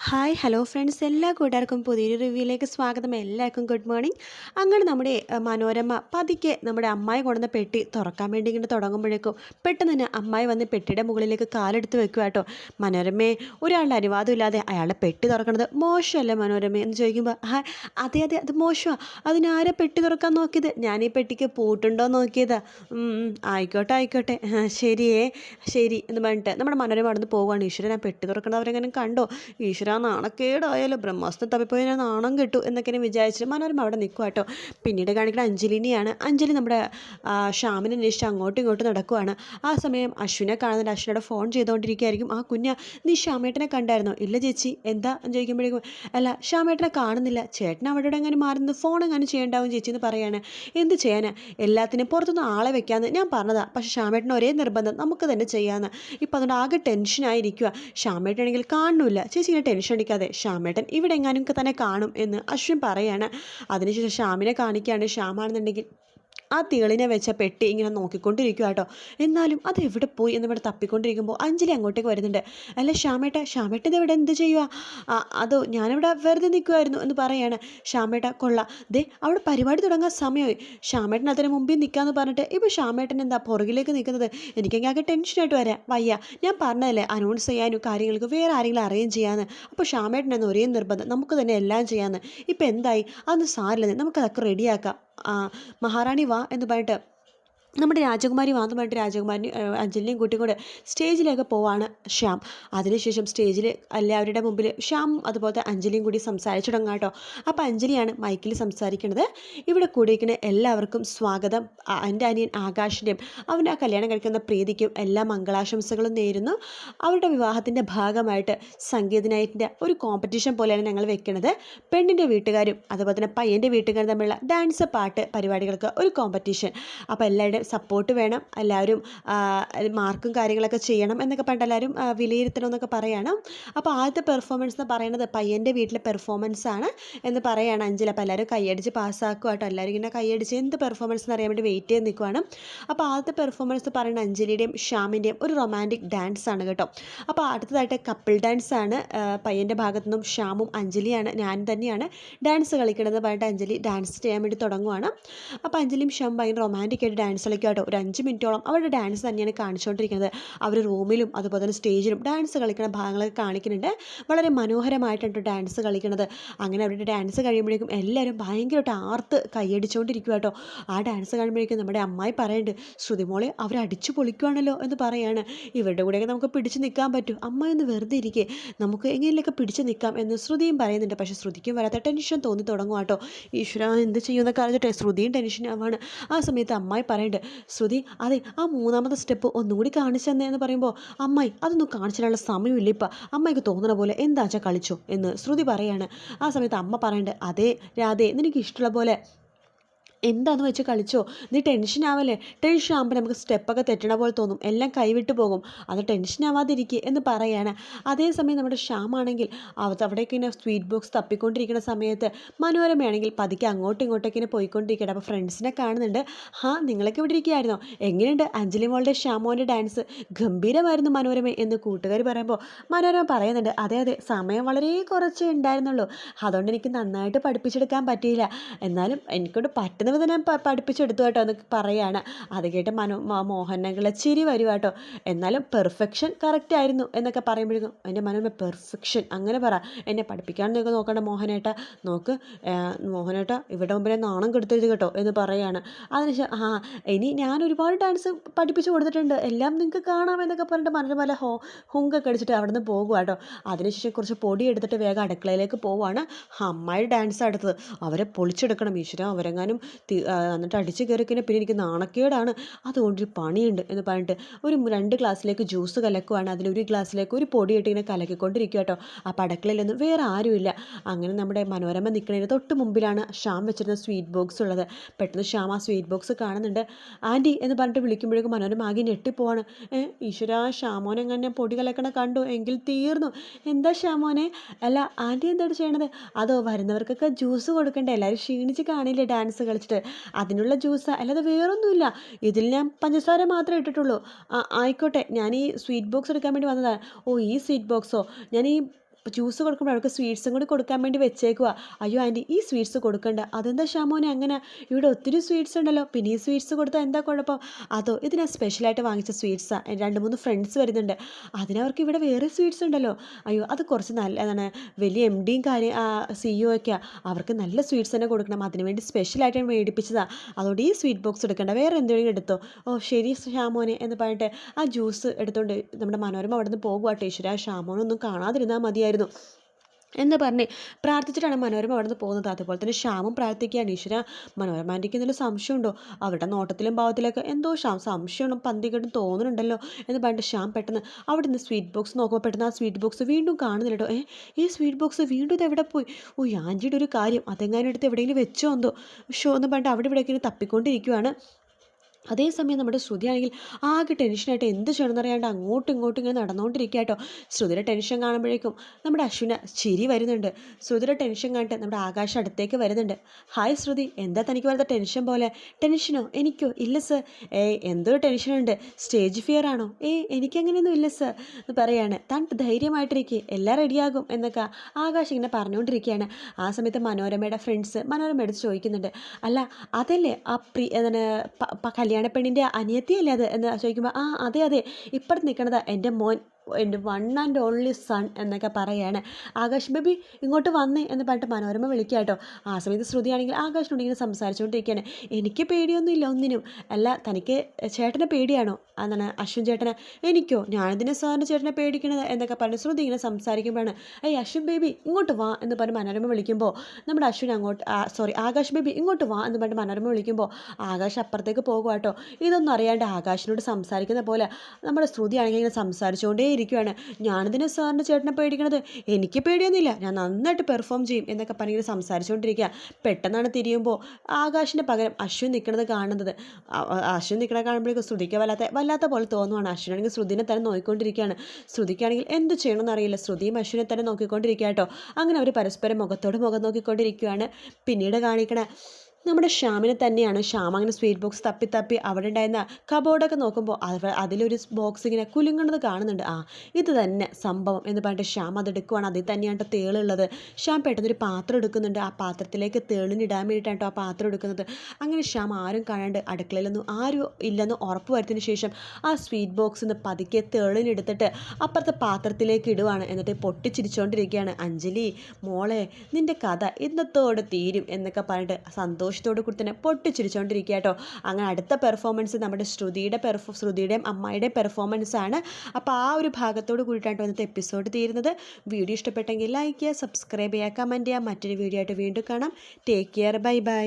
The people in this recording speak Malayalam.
ഹായ് ഹലോ ഫ്രണ്ട്സ് എല്ലാ കൂട്ടുകാർക്കും പുതിയൊരു റിവ്യൂയിലേക്ക് സ്വാഗതം. എല്ലാവർക്കും ഗുഡ് മോർണിംഗ് അങ്ങനെ നമ്മുടെ മനോരമ പതിക്കെ നമ്മുടെ അമ്മായി കൊണ്ടുവന്ന പെട്ടി തുറക്കാൻ വേണ്ടി ഇങ്ങനെ തുടങ്ങുമ്പോഴേക്കും പെട്ടെന്ന് തന്നെ അമ്മായി വന്ന് പെട്ടിയുടെ മുകളിലേക്ക് കാലെടുത്ത് വെക്കുക കേട്ടോ. മനോരമയെ ഒരാളുടെ അനുവാദം ഇല്ലാതെ അയാളുടെ പെട്ടി തുറക്കണത് മോശമല്ലേ മനോരമ എന്ന് ചോദിക്കുമ്പോൾ ആ അതെ അതെ അത് മോശമാണ് അതിനാരെ പെട്ടി തുറക്കാൻ നോക്കിയത്? ഞാൻ ഈ പെട്ടിക്ക് പൂട്ടുണ്ടോ നോക്കിയതാ. ആയിക്കോട്ടെ ആയിക്കോട്ടെ. ശരിയേ ശരി എന്ന് പറഞ്ഞിട്ട് നമ്മുടെ മനോരമ അവിടെ നിന്ന് പോവുകയാണ്. ഈശ്വരൻ ആ പെട്ടി തുറക്കണത് അവരെങ്ങനെ കണ്ടോ? ഈശ്വര നാണക്കേടായാലോ ബ്രഹ്മാസ്ത്രം തപ്പിപ്പോയി നാണം കിട്ടു എന്നൊക്കെ വിചാരിച്ചിട്ട് മനോരമ അവിടെ നിൽക്കുക കേട്ടോ. പിന്നീട് കാണിക്കുന്ന അഞ്ജലിനെയാണ്. അഞ്ജലി നമ്മുടെ ശ്യാമിനെ അന്വേഷിച്ച് അങ്ങോട്ടും ഇങ്ങോട്ടും നടക്കുവാണ്. ആ സമയം അശ്വിനെ കാണുന്നുണ്ട്. അശ്വിനോട് ഫോൺ ചെയ്തുകൊണ്ടിരിക്കുകയായിരിക്കും ആ കുഞ്ഞ നീ ശ്യാമേട്ടനെ കണ്ടായിരുന്നോ? ഇല്ല ചേച്ചി. എന്താ? എന്ന് ചോദിക്കുമ്പോഴേക്കും അല്ല ശ്യാമേട്ടനെ കാണുന്നില്ല. ചേട്ടൻ അവിടെ എങ്ങനെ മാറുന്നത് ഫോൺ എങ്ങനെ ചെയ്യണ്ടാവും ചേച്ചി? എന്ന് പറയാണ്. എന്ത് ചെയ്യാനാ? എല്ലാത്തിനും പുറത്തുനിന്ന് ആളെ വെക്കാമെന്ന് ഞാൻ പറഞ്ഞതാ. പക്ഷേ ശ്യാമേട്ടന് ഒരേ നിർബന്ധം. നമുക്ക് തന്നെ ചെയ്യാമെന്ന് ഇപ്പം അതുകൊണ്ട് ആകെ ടെൻഷനായിരിക്കുക ശ്യാമേട്ടനാണെങ്കിൽ കാണുന്നില്ല. ചേച്ചി ഇങ്ങനെ അടിക്കാതെ ശ്യാമേട്ടൻ ഇവിടെ എങ്ങാനും തന്നെ കാണും എന്ന് അശ്വിൻ പറയാണ്. അതിനുശേഷം ശ്യാമിനെ കാണിക്കുകയാണ്. ശ്യാമാണെന്നുണ്ടെങ്കിൽ ആ തിളിനെ വെച്ച പെട്ടി ഇങ്ങനെ നോക്കിക്കൊണ്ടിരിക്കുക കേട്ടോ. എന്നാലും അത് എവിടെ പോയി എന്ന് ഇവിടെ തപ്പിക്കൊണ്ടിരിക്കുമ്പോൾ അഞ്ജലി അങ്ങോട്ടേക്ക് വരുന്നുണ്ട്. അല്ല ശ്യാമേട്ട ശ്യാമേട്ട ഇത് ഇവിടെ എന്ത് ചെയ്യുക അതോ ഞാനിവിടെ വെറുതെ നിൽക്കുമായിരുന്നു എന്ന് പറയാണ്. ശ്യാമേട്ട കൊള്ള. ദേ അവിടെ പരിപാടി തുടങ്ങാൻ സമയമായി ശ്യാമേട്ടൻ അതിന് മുമ്പിൽ നിൽക്കാമെന്ന് പറഞ്ഞിട്ട് ഇപ്പോൾ ശ്യാമേട്ടൻ എന്താ പുറകിലേക്ക് നിൽക്കുന്നത്? എനിക്കെങ്കിൽ ആകെ ടെൻഷനായിട്ട് വരാം. വയ്യ ഞാൻ പറഞ്ഞതല്ലേ അനൗൺസ് ചെയ്യാനും കാര്യങ്ങൾക്ക് വേറെ ആരെങ്കിലും അറേഞ്ച് ചെയ്യാമെന്ന് അപ്പോൾ ശ്യാമേട്ടൻ എന്ന് ഒരേ നിർബന്ധം നമുക്ക് തന്നെ എല്ലാം ചെയ്യാമെന്ന് ഇപ്പം എന്തായി? അതൊന്നും സാരില്ലെന്ന് നമുക്കതൊക്കെ റെഡിയാക്കാം മഹാറാണി വാ എന്ന് പറഞ്ഞിട്ട് നമ്മുടെ രാജകുമാരി പറഞ്ഞിട്ട് രാജകുമാരി അഞ്ജലിനെയും കൂട്ടിക്കൊണ്ട് സ്റ്റേജിലേക്ക് പോവാണ് ശ്യാം. അതിനുശേഷം സ്റ്റേജിൽ എല്ലാവരുടെ മുമ്പിൽ ശ്യാം അതുപോലത്തെ അഞ്ജലിയും കൂടി സംസാരിച്ചു തുടങ്ങാം കേട്ടോ. അപ്പോൾ അഞ്ജലിയാണ് മൈക്കിൽ സംസാരിക്കുന്നത്. ഇവിടെ കൂടിയിരിക്കുന്ന എല്ലാവർക്കും സ്വാഗതം. എന്റെ അനിയൻ ആകാശിന്റെയും അവന്റെ ആ കല്യാണം കഴിക്കുന്ന പ്രീതിക്കും എല്ലാ മംഗളാശംസകളും നേരുന്നു. അവരുടെ വിവാഹത്തിന്റെ ഭാഗമായിട്ട് സംഗീത നൈറ്റിന്റെ ഒരു കോമ്പറ്റീഷൻ പോലെയാണ് ഞങ്ങൾ വെക്കുന്നത് പെണ്ണിന്റെ വീട്ടുകാരും അതുപോലെ തന്നെ പയ്യന്റെ വീട്ടുകാരും തമ്മിലുള്ള ഡാൻസ് പാട്ട് പരിപാടികൾക്ക് ഒരു കോമ്പറ്റീഷൻ അപ്പോൾ എല്ലാവരുടെയും സപ്പോർട്ട് വേണം. എല്ലാവരും മാർക്കും കാര്യങ്ങളൊക്കെ ചെയ്യണം എന്നൊക്കെ പണ്ട് എല്ലാവരും വിലയിരുത്തണം എന്നൊക്കെ പറയണം. അപ്പോൾ ആദ്യത്തെ പെർഫോമൻസ് എന്ന് പറയുന്നത് പയ്യന്റെ വീട്ടിലെ പെർഫോമൻസ് ആണ് എന്ന് പറയുകയാണ് അഞ്ചിൽ അപ്പോൾ എല്ലാവരും കൈയടിച്ച് പാസ്സാക്കുക കേട്ടോ. എല്ലാവരും ഇങ്ങനെ കൈയടിച്ച് എന്ത് പെർഫോമൻസ് എന്ന് അറിയാൻ വേണ്ടി വെയിറ്റ് ചെയ്ത് നിൽക്കുവാണ് അപ്പോൾ ആദ്യത്തെ പെർഫോമൻസ് പറയുന്നത് അഞ്ജലിയുടെയും ഷ്യാമിന്റെയും ഒരു റൊമാന്റിക് ഡാൻസ് ആണ് കേട്ടോ. അപ്പോൾ അടുത്തതായിട്ട് കപ്പിൾ ഡാൻസ് ആണ്. പയ്യന്റെ ഭാഗത്തു നിന്നും ഷ്യാമും അഞ്ജലിയാണ് ഞാൻ തന്നെയാണ് ഡാൻസ് കളിക്കണമെന്ന് പറഞ്ഞിട്ട് അഞ്ജലി ഡാൻസ് ചെയ്യാൻ വേണ്ടി തുടങ്ങുവാണ്. അപ്പോൾ അഞ്ജലിയും ഷ്യാമും ഭയങ്കര റൊമാന്റിക് ആയിട്ട് ഡാൻസ് കളിക്കുക കേട്ടോ ഒരു അഞ്ച് മിനിറ്റോളം അവരുടെ ഡാൻസ് തന്നെയാണ് കാണിച്ചുകൊണ്ടിരിക്കുന്നത് അവർ റൂമിലും അതുപോലെ തന്നെ സ്റ്റേജിലും ഡാൻസ് കളിക്കുന്ന ഭാഗങ്ങളൊക്കെ കാണിക്കുന്നുണ്ട്. വളരെ മനോഹരമായിട്ടുണ്ട് ഡാൻസ് കളിക്കുന്നത്. അങ്ങനെ അവരുടെ ഡാൻസ് കഴിയുമ്പോഴേക്കും എല്ലാവരും ഭയങ്കരമായിട്ട് ആർത്ത് കൈയടിച്ചുകൊണ്ടിരിക്കുക കേട്ടോ ആ ഡാൻസ് കഴിയുമ്പോഴേക്കും നമ്മുടെ അമ്മായി പറയുന്നുണ്ട് ശ്രുതിമോളെ അവരടിച്ചു പൊളിക്കുവാണല്ലോ എന്ന് പറയാണ്. ഇവരുടെ കൂടെയൊക്കെ നമുക്ക് പിടിച്ചു നിൽക്കാൻ പറ്റും. അമ്മായി ഒന്ന് വെറുതെ ഇരിക്കേ. നമുക്ക് എങ്ങനെയൊക്കെ പിടിച്ചു നിൽക്കാം എന്ന് ശ്രുതിയും പറയുന്നുണ്ട്. പക്ഷേ ശ്രുതിക്കും വരാത്ത ടെൻഷൻ തോന്നി തുടങ്ങും കേട്ടോ ഈശ്വര എന്ത് ചെയ്യുമെന്നൊക്കെ അറിഞ്ഞിട്ട് ശ്രുതിയും ടെൻഷൻ ആവാണ് ആ സമയത്ത് അമ്മായി പറയുന്നുണ്ട് ശ്രുതി അതെ ആ മൂന്നാമത്തെ സ്റ്റെപ്പ് ഒന്നുകൂടി കാണിച്ചു തന്നെ എന്ന് പറയുമ്പോൾ അമ്മായി അതൊന്നും കാണിച്ചിട്ടുള്ള സമയമില്ല ഇപ്പം. അമ്മയ്ക്ക് തോന്നുന്ന പോലെ എന്താ വെച്ചാൽ കളിച്ചോ? എന്ന് ശ്രുതി പറയാണ്. ആ സമയത്ത് അമ്മ പറയണ്ട് അതെ രാധേ നിനക്ക് ഇഷ്ടമുള്ള പോലെ എന്താന്ന് വെച്ച് കളിച്ചോ? നീ ടെൻഷൻ ആവല്ലേ? ടെൻഷൻ ആകുമ്പോൾ നമുക്ക് സ്റ്റെപ്പൊക്കെ തെറ്റണ പോലെ തോന്നും. എല്ലാം കൈവിട്ട് പോകും. അത് ടെൻഷൻ ആവാതിരിക്കുക എന്ന് പറയാണ്. അതേസമയം നമ്മുടെ ശ്യാമാണെങ്കിൽ അവ- അവിടേക്ക് ഇങ്ങനെ സ്വീറ്റ് ബോക്സ് തപ്പിക്കൊണ്ടിരിക്കുന്ന സമയത്ത് മനോരമയാണെങ്കിൽ പതുക്കെ അങ്ങോട്ടും ഇങ്ങോട്ടേക്ക് ഇങ്ങനെ പോയിക്കൊണ്ടിരിക്കട്ടെ അപ്പോൾ ഫ്രണ്ട്സിനെ കാണുന്നുണ്ട്. ഹാ നിങ്ങളൊക്കെ ഇവിടെ ഇരിക്കുകയായിരുന്നോ? എങ്ങനെയുണ്ട്? അഞ്ജലി മോളുടെ ശ്യാമോന്റെ ഡാൻസ് ഗംഭീരമായിരുന്നു മനോരമ എന്ന് കൂട്ടുകാർ പറയുമ്പോൾ മനോരമ പറയുന്നുണ്ട്. അതെ അതെ സമയം വളരെ കുറച്ചേ ഉണ്ടായിരുന്നുള്ളൂ. അതുകൊണ്ട് എനിക്ക് നന്നായിട്ട് പഠിപ്പിച്ചെടുക്കാൻ പറ്റിയില്ല. എന്നാലും എനിക്കൊണ്ട് പറ്റുന്ന ഞാൻ പ- പഠിപ്പിച്ചെടുത്തു കേട്ടോ എന്നൊക്കെ പറയാണ്. അത് കേട്ട് മനോ മോഹനങ്ങളെ ചിരി വരുവാട്ടോ എന്നാലും പെർഫെക്ഷൻ കറക്റ്റ് ആയിരുന്നു എന്നൊക്കെ പറയുമ്പോഴേക്കും എന്റെ മനോരമ പെർഫെക്ഷൻ അങ്ങനെ പറ. എന്നെ പഠിപ്പിക്കാമെന്നൊക്കെ നോക്കണ്ട മോഹനേട്ട. നോക്ക് മോഹനേട്ട ഇവിടെ മുമ്പിനെ നാണം കെടുത്തരുത് കേട്ടോ എന്ന് പറയാണ്. അതിനുശേഷം ആ ഇനി ഞാൻ ഒരുപാട് ഡാൻസ് പഠിപ്പിച്ചു കൊടുത്തിട്ടുണ്ട്. എല്ലാം നിങ്ങൾക്ക് കാണാമെന്നൊക്കെ പറഞ്ഞിട്ട് മനോരമ ഹോ ഹുങ്കൊക്കെ അടിച്ചിട്ട് അവിടെ നിന്ന് പോകുക കേട്ടോ അതിനുശേഷം കുറച്ച് പൊടി എടുത്തിട്ട് വേഗം അടുക്കളയിലേക്ക് പോവാണ് അമ്മായി ഡാൻസ് അടുത്തത് അവരെ പൊളിച്ചെടുക്കണം. ഈശ്വര അവരെങ്ങാനും എന്നിട്ട് അടിച്ച് കയറിക്കഴിഞ്ഞാൽ പിന്നെ എനിക്ക് നാണക്കേടാണ്. അതുകൊണ്ട് ഒരു പണിയുണ്ട് എന്ന് പറഞ്ഞിട്ട് ഒരു രണ്ട് ഗ്ലാസ്സിലേക്ക് ജ്യൂസ് കലക്കുവാണ്. അതിലൊരു ഗ്ലാസ്സിലേക്ക് ഒരു പൊടിയിട്ട് ഇങ്ങനെ കലക്കിക്കൊണ്ടിരിക്കുക കേട്ടോ ആ പടക്കളിലൊന്നും വേറെ ആരുമില്ല. അങ്ങനെ നമ്മുടെ മനോരമ നിൽക്കുന്നതിന് തൊട്ട് മുമ്പിലാണ് ഷ്യാം വെച്ചിരുന്ന സ്വീറ്റ് ബോക്സ് ഉള്ളത്. പെട്ടെന്ന് ഷ്യാം ആ സ്വീറ്റ് ബോക്സ് കാണുന്നുണ്ട്. ആന്റി എന്ന് പറഞ്ഞിട്ട് വിളിക്കുമ്പോഴേക്കും മനോരമ ആകെ ഞെട്ടിപ്പോവാണ്. ഈശ്വര ശ്യാമോനെ എങ്ങനെ പൊടി കലക്കണ കണ്ടു? എങ്കിൽ തീർന്നു. എന്താ ഷ്യാമോനെ അല്ല ആന്റി എന്താണ് ചെയ്യണത്? അതോ വരുന്നവർക്കൊക്കെ ജ്യൂസ് കൊടുക്കണ്ടേ? എല്ലാവരും ക്ഷീണിച്ച് കാണില്ലേ ഡാൻസ് കളിച്ചിട്ട് അതിനുള്ള ജ്യൂസ് അല്ലാതെ വേറൊന്നുമില്ല. ഇതിൽ ഞാൻ പഞ്ചസാര മാത്രമേ ഇട്ടിട്ടുള്ളൂ. ആയിക്കോട്ടെ. ഞാൻ ഈ സ്വീറ്റ് ബോക്സ് എടുക്കാൻ വേണ്ടി വന്നതാണ്. ഓ ഈ സ്വീറ്റ് ബോക്സോ ഞാൻ ഈ ജ്യൂസ് കൊടുക്കുമ്പോൾ അവർക്ക് സ്വീറ്റ്സും കൂടി കൊടുക്കാൻ വേണ്ടി വെച്ചേക്കുക അയ്യോ ആന്റി ഈ സ്വീറ്റ്സ് കൊടുക്കണ്ട. അതെന്താ ഷാമോനെ അങ്ങനെ? ഇവിടെ ഒത്തിരി സ്വീറ്റ്സ് ഉണ്ടല്ലോ. പിന്നെ ഈ സ്വീറ്റ്സ് കൊടുത്താൽ എന്താ കുഴപ്പം? അതോ ഇത് ഞാൻ സ്പെഷ്യലായിട്ട് വാങ്ങിച്ച സ്വീറ്റ്സാണ് രണ്ട് മൂന്ന് ഫ്രണ്ട്സ് വരുന്നുണ്ട്. അതിനവർക്ക് ഇവിടെ വേറെ സ്വീറ്റ്സ് ഉണ്ടല്ലോ. അയ്യോ അത് കുറച്ച് നല്ല എന്താണ് വലിയ എം ഡിയും കാര്യം സിഇഒ ഒക്കെ അവർക്ക് നല്ല സ്വീറ്റ്സ് തന്നെ കൊടുക്കണം. അതിനുവേണ്ടി സ്പെഷ്യലായിട്ട് മേടിപ്പിച്ചതാണ് അതുകൊണ്ട് ഈ സ്വീറ്റ് ബോക്സ് എടുക്കേണ്ട. വേറെ എന്തെങ്കിലും എടുത്തോ? ഓ ശരി ഷാമോനെ എന്ന് പറഞ്ഞിട്ട് ആ ജ്യൂസ് എടുത്തുകൊണ്ട് നമ്മുടെ മനോരമ അവിടെ നിന്ന് പോകുക ടീച്ചർ ആ ഷാമോനൊന്നും കാണാതിരുന്നാൽ മതിയായിരുന്നു എന്ന് പറഞ്ഞ് പ്രാർത്ഥിച്ചിട്ടാണ് മനോരമ അവിടെ നിന്ന് പോകുന്നത്. അതുപോലെ തന്നെ ശ്യാമും പ്രാർത്ഥിക്കുകയാണ്. ഈശ്വര മനോരമ എനിക്ക് എന്തെങ്കിലും സംശയമുണ്ടോ? അവരുടെ നോട്ടത്തിലും ഭാവത്തിലൊക്കെ എന്തോ ശ്യാം സംശയമാണ് പന്തികെട്ടും തോന്നുന്നുണ്ടല്ലോ എന്ന് പറഞ്ഞിട്ട് ശ്യാം പെട്ടെന്ന് അവിടെ നിന്ന് സ്വീറ്റ് ബോക്സ് നോക്കുമ്പോൾ പെട്ടെന്ന് ആ സ്വീറ്റ് ബോക്സ് വീണ്ടും കാണുന്നില്ല ഏ ഈ സ്വീറ്റ് ബോക്സ് വീണ്ടും ഇത് എവിടെ പോയി? ഓ ആന്റിയുടെ ഒരു കാര്യം അതെങ്ങാനും എടുത്ത് എവിടെയെങ്കിലും വെച്ചോ എന്തോ? ഷോ എന്ന് പറഞ്ഞിട്ട് അവിടെ ഇവിടെയൊക്കെ ഇങ്ങനെ തപ്പിക്കൊണ്ടിരിക്കുവാണ്. അതേസമയം നമ്മുടെ ശ്രുതി ആണെങ്കിൽ ആകെ ടെൻഷനായിട്ട് എന്ത് ചെയ്യണമെന്ന് അറിയാണ്ട് അങ്ങോട്ടും ഇങ്ങോട്ടും ഇങ്ങനെ നടന്നുകൊണ്ടിരിക്കുക കേട്ടോ ശ്രുതിയുടെ ടെൻഷൻ കാണുമ്പോഴേക്കും നമ്മുടെ അശ്വിന ചിരി വരുന്നുണ്ട്. ശ്രുതിയുടെ ടെൻഷൻ കണ്ടിട്ട് നമ്മുടെ ആകാശം അടുത്തേക്ക് വരുന്നുണ്ട്. ഹായ് ശ്രുതി എന്താ തനിക്ക് വരുന്ന ടെൻഷൻ പോലെ? ടെൻഷനോ എനിക്കോ? ഇല്ല സർ ഏയ് എന്തോ ടെൻഷനുണ്ട് സ്റ്റേജ് ഫിയർ ആണോ? ഏയ് എനിക്കങ്ങനെയൊന്നും ഇല്ല സർ എന്ന് പറയാണ്. താൻ ധൈര്യമായിട്ടിരിക്കുക എല്ലാം റെഡിയാകും എന്നൊക്കെ ആകാശം ഇങ്ങനെ പറഞ്ഞുകൊണ്ടിരിക്കുകയാണ്. ആ സമയത്ത് മനോരമയുടെ ഫ്രണ്ട്സ് മനോരമ എടുത്ത് ചോദിക്കുന്നുണ്ട്. അല്ല അതല്ലേ ആ പ്രി എന്താണ് കല്യാണ പെണ്ണിന്റെ അനിയത്തിയല്ലേ അത് എന്ന് ചോദിക്കുമ്പോൾ ആ അതെ അതെ. ഇപ്പുറത്ത് നിൽക്കണത് എന്റെ മോൻ. എന്റെ വൺ ആൻഡ് ഓൺലി സൺ എന്നൊക്കെ പറയാണ്. ആകാശ് ബേബി ഇങ്ങോട്ട് വന്നേ എന്ന് പറഞ്ഞിട്ട് മനോരമ വിളിക്കുക കേട്ടോ ആ സമയത്ത് ശ്രുതിയാണെങ്കിൽ ആകാശിനോട് ഇങ്ങനെ സംസാരിച്ചുകൊണ്ടിരിക്കുകയാണ് എനിക്ക് പേടിയൊന്നുമില്ല ഒന്നിനും. അല്ല തനിക്ക് ചേട്ടനെ പേടിയാണോ? അതാണ് അശ്വിൻ ചേട്ടനെ. എനിക്കോ? ഞാനെന്തിനാ സാറിന്റെ ചേട്ടനെ പേടിക്കണത് എന്നൊക്കെ പറഞ്ഞ് ശ്രുതി ഇങ്ങനെ സംസാരിക്കുമ്പോഴാണ്. ഏയ് അശ്വിൻ ബേബി ഇങ്ങോട്ട് വാ എന്ന് പറഞ്ഞ് മനോരമ വിളിക്കുമ്പോൾ നമ്മുടെ അശ്വിൻ അങ്ങോട്ട് സോറി ആകാശ് ബേബി ഇങ്ങോട്ട് വാ എന്ന് പറഞ്ഞ് മനോരമ വിളിക്കുമ്പോൾ ആകാശ് അപ്പുറത്തേക്ക് പോകുക കേട്ടോ ഇതൊന്നും അറിയാണ്ട് ആകാശിനോട് സംസാരിക്കുന്ന പോലെ നമ്മുടെ ശ്രുതി ആണെങ്കിൽ ഇങ്ങനെ സംസാരിച്ചുകൊണ്ടേ ഇരിക്കുകയാണ് ഞാനിതിനെ സാറിന്റെ ചേട്ടനെ പേടിക്കണത്. എനിക്ക് പേടിയൊന്നുമില്ല. ഞാൻ നന്നായിട്ട് പെർഫോം ചെയ്യും എന്നൊക്കെ പറഞ്ഞിങ്ങനെ സംസാരിച്ചുകൊണ്ടിരിക്കുക. പെട്ടെന്നാണ് തിരിയുമ്പോൾ ആകാശിന്റെ പകരം അശ്വിൻ നിൽക്കുന്നത് കാണുന്നത്. അശ്വിൻ നിൽക്കണ കാണുമ്പോഴേക്കും ശ്രുതിക്ക് വല്ലാത്ത വല്ലാത്ത പോലെ തോന്നുവാണ്. അശ്വിനാണെങ്കിൽ ശ്രുതിനെ തന്നെ നോക്കിക്കൊണ്ടിരിക്കുകയാണ്. ശ്രുതിക്കാണെങ്കിൽ എന്ത് ചെയ്യണമെന്ന് അറിയില്ല. ശ്രുതിയും അശ്വിനെ തന്നെ നോക്കിക്കൊണ്ടിരിക്കുക കേട്ടോ. അങ്ങനെ അവർ പരസ്പരം മുഖത്തോട് മുഖം നോക്കിക്കൊണ്ടിരിക്കുകയാണ്. പിന്നീട് കാണിക്കണ നമ്മുടെ ശ്യാമിനെ തന്നെയാണ് ശ്യാം അങ്ങനെ സ്വീറ്റ് ബോക്സ് തപ്പി തപ്പി അവിടെ ഉണ്ടായിരുന്ന കബോർഡൊക്കെ നോക്കുമ്പോൾ അതിലൊരു ബോക്സ് ഇങ്ങനെ കുലുങ്ങുന്നത് കാണുന്നുണ്ട്. ആ ഇത് തന്നെ സംഭവം എന്ന് പറഞ്ഞിട്ട് ശ്യാം അത് എടുക്കുവാണ്. അതിൽ തന്നെയാണ് തേളുള്ളത് ശ്യാം പെട്ടെന്നൊരു പാത്രം എടുക്കുന്നുണ്ട്. ആ പാത്രത്തിലേക്ക് തേളിനിടാൻ വേണ്ടിയിട്ടാണ് ആ പാത്രം എടുക്കുന്നത്. അങ്ങനെ ശ്യാം ആരും കാണാണ്ട് അടുക്കളയിലൊന്നും ആരും ഇല്ലെന്ന് ഉറപ്പ് വരുത്തിയതിന് ശേഷം ആ സ്വീറ്റ് ബോക്സിൽ നിന്ന് പതുക്കെ തേളിനെടുത്തിട്ട് അപ്പുറത്തെ പാത്രത്തിലേക്ക് ഇടുവാണ്. എന്നിട്ട് പൊട്ടിച്ചിരിച്ചുകൊണ്ടിരിക്കുകയാണ് അഞ്ജലി മോളെ നിന്റെ കഥ ഇന്നത്തോടെ തീരും എന്നൊക്കെ പറഞ്ഞിട്ട് സന്തോഷത്തോടു കൂടി തന്നെ പൊട്ടിച്ചിരിച്ചുകൊണ്ടിരിക്കുക കേട്ടോ. അങ്ങനെ അടുത്ത പെർഫോമൻസ് നമ്മുടെ ശ്രുതിയുടെ പെർഫോ ശ്രുതിയുടെയും അമ്മയുടെ പെർഫോമൻസ് ആണ്. അപ്പോൾ ആ ഒരു ഭാഗത്തോട് കൂടിയിട്ടാണ് ഇന്നത്തെ എപ്പിസോഡ് തീരുന്നത്. വീഡിയോ ഇഷ്ടപ്പെട്ടെങ്കിൽ ലൈക്ക് ചെയ്യുക സബ്സ്ക്രൈബ് ചെയ്യുക കമന്റ് ചെയ്യുക. മറ്റൊരു വീഡിയോ ആയിട്ട് വീണ്ടും കാണാം. Take care bye bye